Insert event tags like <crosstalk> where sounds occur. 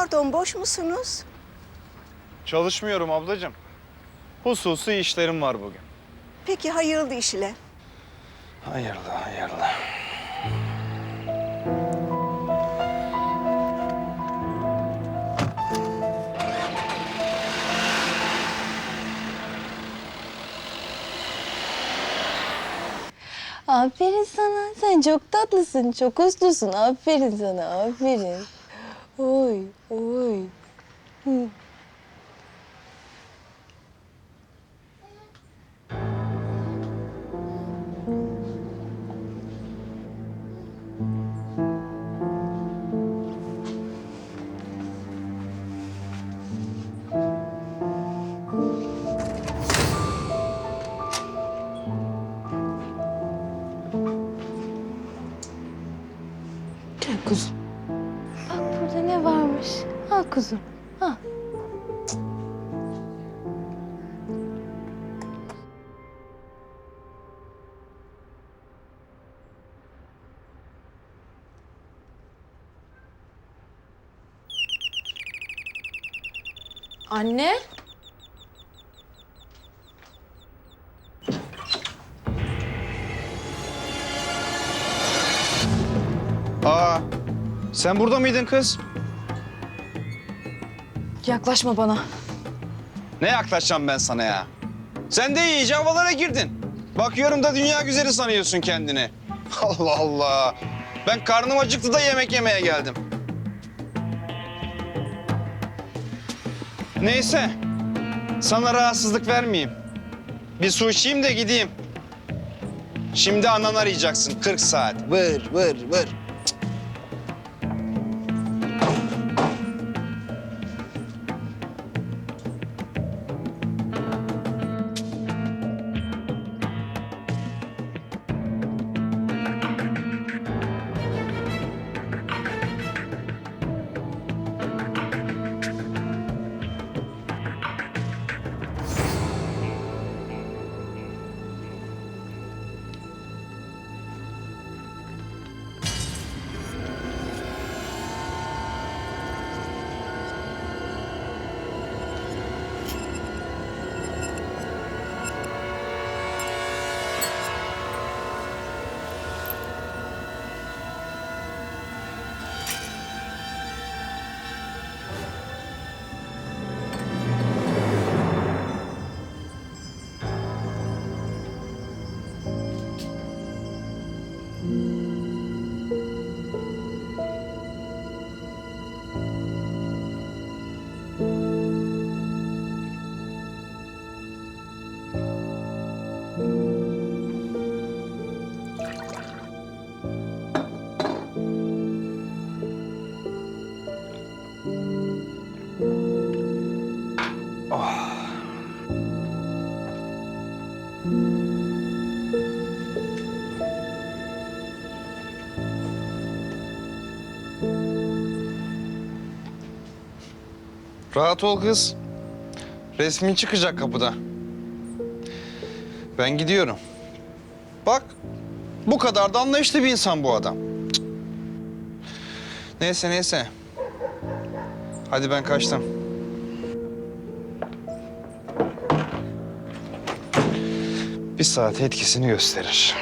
Pardon boş musunuz? Çalışmıyorum ablacığım. Hususi işlerim var bugün. Peki hayırlı işle. Hayırlı, hayırlı. Aferin sana. Sen çok tatlısın, çok uslusun. Aferin sana, aferin. 喂喂，嗯。Kız. Kuzum, al. Anne? Aa, sen burada mıydın kız? Yaklaşma bana. Ne yaklaşacağım ben sana ya? Sen de iyice havalara girdin. Bakıyorum da dünya güzeli sanıyorsun kendini. <laughs> Allah Allah. Ben karnım acıktı da yemek yemeye geldim. Neyse. Sana rahatsızlık vermeyeyim. Bir su içeyim de gideyim. Şimdi anan arayacaksın 40 saat. Vır vır vır. Rahat ol kız. Resmin çıkacak kapıda. Ben gidiyorum. Bak, bu kadar da anlayışlı bir insan bu adam. Neyse neyse. Hadi ben kaçtım. Bir saat etkisini gösterir.